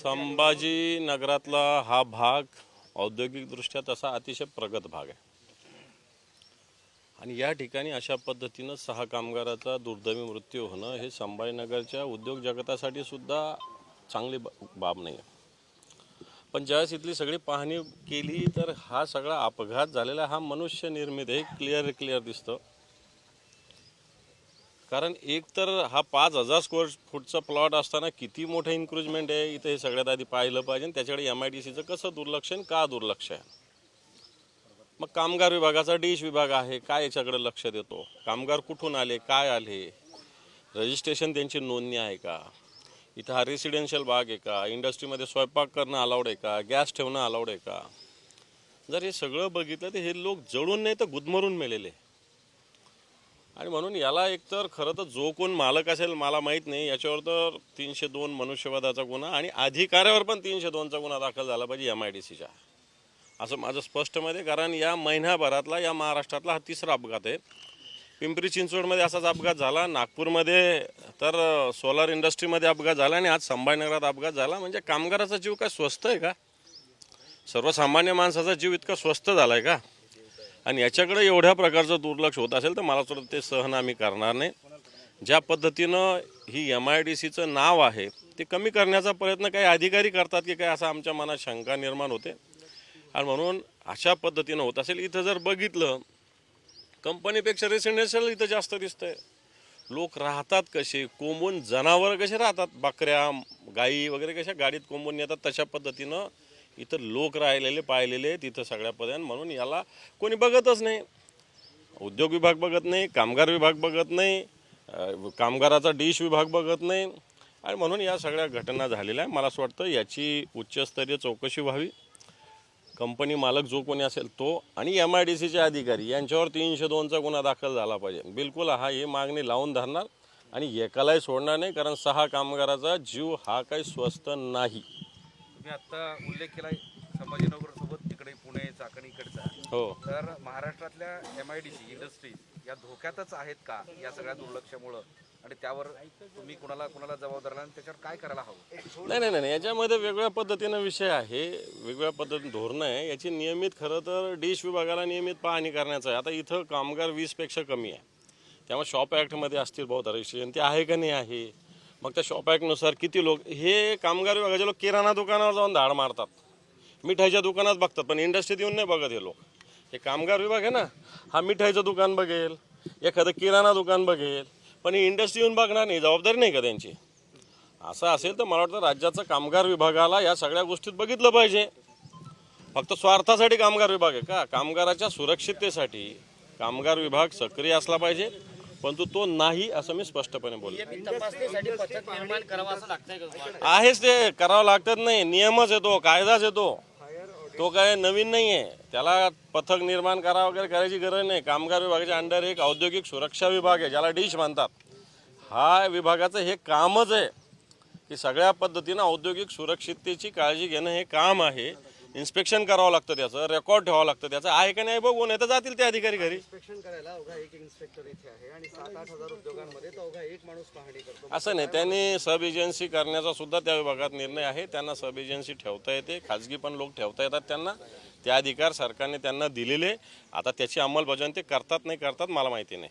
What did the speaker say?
संभाजी नगरातला हा भाग औद्योगिकदृष्ट्या तसा अतिशय प्रगत भाग आहे. आणि या ठिकाणी अशा पद्धतीनं सहा कामगाराचा दुर्दैवी मृत्यू होणं हे संभाजीनगरच्या उद्योग जगतासाठी सुद्धा चांगली बा- बाब नाही आहे. पण ज्यावेळेस इथली सगळी पाहणी केली तर हा सगळा अपघात झालेला हा मनुष्य निर्मित आहे क्लिअर क्लिअर दिसतं. कारण एक तर हा पाच हजार स्क्वेअर फूटचा प्लॉट असताना किती मोठं इन्क्रुजमेंट आहे? इथं हे सगळ्यात आधी पाहिलं पाहिजे आणि त्याच्याकडे एम आय डी सीचं कसं दुर्लक्ष आहे आणि का दुर्लक्ष आहे? मग कामगार विभागाचा डिश विभाग आहे काय याच्याकडे लक्ष देतो? कामगार कुठून आले काय आले? रजिस्ट्रेशन त्यांची नोंदणी आहे का? इथं हा रेसिडेन्शियल भाग आहे का? इंडस्ट्रीमध्ये स्वयंपाक करणं अलाउड आहे का? गॅस ठेवणं अलाउड आहे का? जर हे सगळं बघितलं तर हे लोक जळून नाही तर गुदमरून मेलेले. आणि म्हणून याला एकतर खरं तर जो कोण मालक असेल मला माहीत नाही. याच्यावर तर तीनशे दोन मनुष्यवादाचा गुन्हा आणि अधिकाऱ्यावर पण तीनशे दोनचा गुन्हा दाखल झाला पाहिजे एम आय डी सीच्या असं माझं स्पष्ट कारण या महिन्याभरातला या महाराष्ट्रातला हा तिसरा अपघात आहे. पिंपरी चिंचवडमध्ये असाच अपघात झाला. नागपूरमध्ये तर सोलार इंडस्ट्रीमध्ये अपघात झाला आणि आज संभाजीनगरात अपघात झाला. म्हणजे कामगाराचा जीव काय स्वस्त आहे का? सर्वसामान्य माणसाचा जीव इतका स्वस्त झाला आहे का? आणि याच्याकडे एवढ्या प्रकारचं दुर्लक्ष होत असेल तर मला वाटतं ते सहन आम्ही करणार नाही. ज्या पद्धतीनं ही एम आय डी सीचं नाव आहे ते कमी करण्याचा प्रयत्न काही अधिकारी करतात की काय असं आमच्या मनात शंका निर्माण होते. आणि म्हणून अशा पद्धतीनं होत असेल. इथं जर बघितलं कंपनीपेक्षा रेसिडेन्शियल इथं जास्त दिसतंय. लोक राहतात कसे? कोंबून जनावर कसे राहतात? बकऱ्या गाई वगैरे कशा गाडीत कोंबून येतात तशा पद्धतीनं इथं लोक राहिलेले पाहिलेले तिथं सगळ्या पदांत म्हणून याला कोणी बघतच नाही. उद्योग विभाग बघत नाही कामगार विभाग बघत नाही कामगाराचा डिश विभाग बघत नाही. आणि म्हणून या सगळ्या घटना झालेल्या आहे मला असं वाटतं याची उच्चस्तरीय चौकशी व्हावी. कंपनी मालक जो कोणी असेल तो आणि एम आय डी सीचे अधिकारी यांच्यावर तीनशे दोनचा गुन्हा दाखल झाला पाहिजे. बिलकुल हा ही मागणी लावून धरणार आणि एकालाही सोडणार नाही कारण सहा कामगाराचा जीव हा काही स्वस्त नाही. तुम्ही आता उल्लेख केलाय संभाजीनगर सोबत तिकडे पुणे चाकण इकडचा. हो. तर महाराष्ट्रातल्या M I D C industries या धोक्यातच आहेत का या सगळ्या दुर्लक्षामुळं? आणि त्यावर तुम्ही कुणाला कुणाला जबाबदार आणि त्याच्यावर काय करायला हवं? नाही नाही नाही याच्यामध्ये वेगळ्या पद्धतीनं विषय आहे. वेगळ्या पद्धतीने धोरणं आहे. याची नियमित खरं तर डिश विभागाला नियमित पाहणी करण्याचं आहे. आता इथं कामगार वीसपेक्षा कमी आहे. त्यामुळे शॉप ॲक्टमध्ये असतील बहुत रजिस्ट्रेशन ते आहे का नाही आहे? मग त्या शॉप ॲक्टनुसार किती लोक हे कामगार विभागाचे लोक किराणा दुकानावर जाऊन धाड मारतात. मिठाईच्या दुकानात बघतात पण इंडस्ट्रीत येऊन नाही बघत हे लोक. हे कामगार विभाग आहे ना हा मिठाईचं दुकान बघेल एखादं किराणा दुकान बघेल पण ही इंडस्ट्री येऊन बघणार नाही जबाबदारी नाही का त्यांची? असं असेल तर मला वाटतं राज्याचा कामगार विभागाला या सगळ्या गोष्टीत बघितलं पाहिजे. फक्त स्वार्थासाठी कामगार विभाग आहे का? कामगाराच्या सुरक्षिततेसाठी कामगार विभाग सक्रिय असला पाहिजे. परंतु तो नाही असं मी स्पष्टपणे बोलतो आहेच ते करावं लागतच नाही. नियमच येतो कायदाच येतो तो. काय नवीन नाही आहे त्याला पथक निर्माण करा वगैरे करायची गरज नाही. कामगार विभागाच्या अंडर एक औद्योगिक सुरक्षा विभाग आहे ज्याला डिश म्हणतात. हा विभागाचं हे कामच आहे की सगळ्या पद्धतीनं औद्योगिक सुरक्षिततेची काळजी घेणं हे काम आहे. इन्स्पेक्शन करावं लागतं त्याचं रेकॉर्ड ठेवावं लागतं त्याचं. आहे का नाही बघून नाही तर जातील ते अधिकारी घरी. इन्स्पेक्शन करायला अवघा एक इन्स्पेक्टर इथे आहे आणि सात आठ हजार उद्योगांमध्ये तो अवघा एक माणूस पाहणी करतो. असं नाही त्यांनी सब एजन्सी करण्याचा सुद्धा त्या विभागात निर्णय आहे. त्यांना सब एजन्सी ठेवता येते. खाजगी पण लोक ठेवता येतात त्यांना. ते अधिकार सरकारने त्यांना दिलेले. आता त्याची अंमलबजावणी ते करतात नाही करतात मला माहिती नाही.